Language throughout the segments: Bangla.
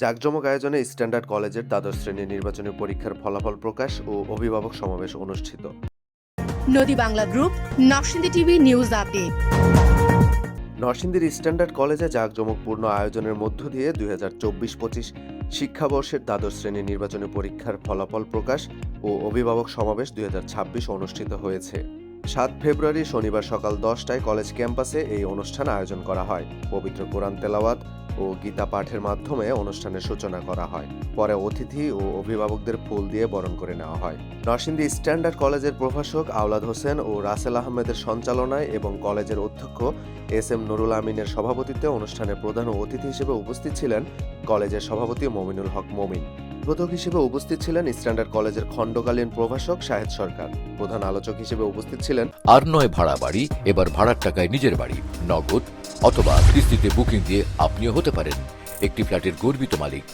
জাকজমক আয়োজনে স্ট্যান্ডার্ড কলেজের দ্বাদশ শ্রেণির নির্বাচনী পরীক্ষার ফলাফল প্রকাশ ও অভিভাবক সমাবেশ অনুষ্ঠিত। Nadi Bangla group Narsingdi TV news update. নরসিংদীর স্ট্যান্ডার্ড কলেজে জাঁকজমকপূর্ণ আয়োজনের মধ্য দিয়ে দুই হাজার চব্বিশ পঁচিশ শিক্ষাবর্ষের দ্বাদশ শ্রেণির নির্বাচনী পরীক্ষার ফলাফল প্রকাশ ও অভিভাবক সমাবেশ দুই হাজার ছাব্বিশ অনুষ্ঠিত হয়েছে। সাত ফেব্রুয়ারি শনিবার সকাল দশটায় কলেজ ক্যাম্পাসে এই অনুষ্ঠান আয়োজন করা হয়। পবিত্র কোরআন তেলাওয়াত ও গীতা পাঠের মাধ্যমে অনুষ্ঠানের সূচনা করা হয়। পরে অতিথি ও অভিভাবকদের ফুল দিয়ে বরণ করে নেওয়া হয়। নরসিংদী স্ট্যান্ডার্ড কলেজের প্রভাষক আওলাদ হোসেন ও রাসেল আহমেদের সঞ্চালনায় এবং কলেজের অধ্যক্ষ এস এম নুরুল আমিনের সভাপতিত্বে অনুষ্ঠানে প্রধান অতিথি হিসেবে উপস্থিত ছিলেন কলেজের সভাপতি মমিনুল হক মমিন। প্রধান হিসেবে উপস্থিত ছিলেন স্ট্যান্ডার্ড কলেজের খণ্ডকালীন প্রভাষক শাহেদ সরকার। প্রধান আলোচক হিসেবে উপস্থিত ছিলেন আর নয় ভাড়া বাড়ি, এবার ভাড়ার টাকায় নিজের বাড়ি, নগদ অথবা কিস্তিতে বুকিং দিয়ে আপনিও হতে পারেন। একটি ফ্ল্যাটের গর্বিত মালিক।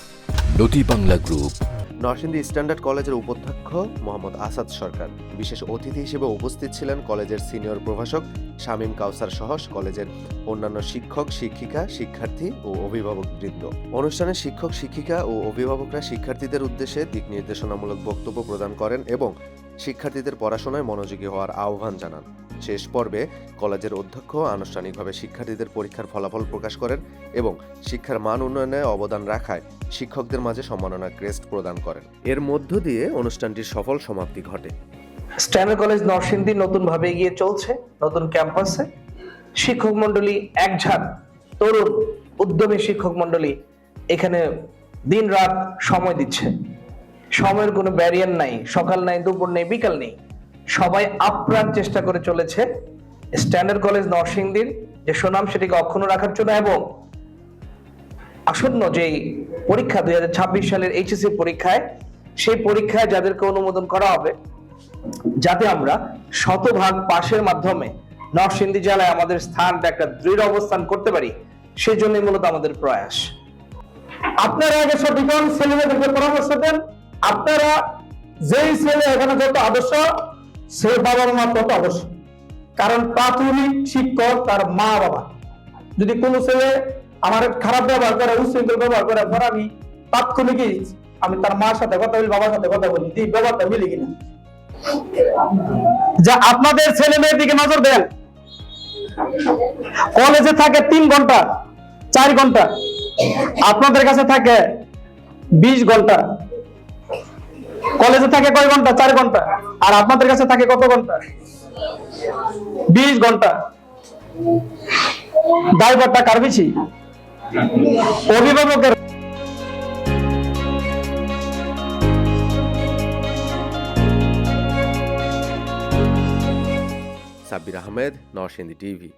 নদী বাংলা গ্রুপ। নরসিংদী স্ট্যান্ডার্ড কলেজের উপাধ্যক্ষ মোহাম্মদ আসাদ সরকার। বিশেষ অতিথি হিসেবে উপস্থিত ছিলেন কলেজের সিনিয়র প্রভাষক শামীম কাউসার সহ কলেজের অন্যান্য শিক্ষক, শিক্ষিকা, শিক্ষার্থী ও অভিভাবক বৃন্দ। অনুষ্ঠানে শিক্ষক, শিক্ষিকা ও অভিভাবকরা শিক্ষার্থীদের উদ্দেশ্যে দিক নির্দেশনামূলক বক্তব্য প্রদান করেন এবং শিক্ষার্থীদের পড়াশোনায় মনোযোগী হওয়ার আহ্বান জানান। শেষ পর্বে কলেজের অধ্যক্ষ আনুষ্ঠানিকভাবে শিক্ষার্থীদের পরীক্ষার ফলাফল প্রকাশ করেন এবং শিক্ষার মান উন্নয়নে অবদান রাখায় শিক্ষকদের মাঝে সম্মাননা ক্রেস্ট প্রদান করেন। এর মধ্য দিয়ে অনুষ্ঠানটির সফল সমাপ্তি ঘটে। স্ট্যান্ডার্ড কলেজ নরসিংদী নতুন ভাবে এগিয়ে চলছে, নতুন ক্যাম্পাসে। শিক্ষক মন্ডলী একঝাঁক তরুণ, উদ্যমী শিক্ষক মন্ডলী এখানে দিন রাত সময় দিচ্ছে। সময়ের কোনো ব্যারিয়ার নাই, সকাল নাই, দুপুর নেই, বিকাল নেই। সবাই আপ্রাণ চেষ্টা করে চলেছে স্ট্যান্ডার্ড কলেজ নরসিংদীর, যে সুনাম সেটিকে অক্ষুণ্ণ রাখার জন্য এবং আসন্ন যেই পরীক্ষা দুই সালের এইচএসসি পরীক্ষায়, সেই পরীক্ষায় যাদেরকে অনুমোদন করা হবে, যাতে আমরা শতভাগ পাশের মাধ্যমে নরসিংদী জেলায় আমাদের স্থানটা একটা দৃঢ় অবস্থান করতে পারি সেই জন্যই মূলত আমাদের প্রয়াস। আপনারা আগে সঠিকন ছেলেমেয়েদেরকে পরামর্শ দেন? আপনারা যেই ছেলে, এখানে যত আদর্শ সে বাবা মা তত আদর্শ। কারণ প্রাথমিক শিক্ষক, তার মা বাবা। যদি কোনো ছেলে আমার খারাপ ব্যবহার করে, উচ্ছৃঙ্খল ব্যবহার করে, ধর আমি তাৎক্ষণিকই আমি তার মার সাথে কথা বলি, বাবার সাথে কথা বলি, এই ব্যবহারটা মিলে কিনা? যা আপনাদের ছেলে মেয়ের দিকে নজর দেন। কলেজে থাকে তিন ঘণ্টা, চার ঘণ্টা। আপনাদের কাছে থাকে বিশ ঘণ্টা। কলেজে থাকে কয় ঘণ্টা? চার ঘণ্টা। আর আপনাদের কাছে থাকে কত ঘণ্টা? বিশ ঘণ্টা। দায়ভারটা কার বেশি অভিভাবকের। সাব্বির আহমেদ, নরসিংদী টিভি।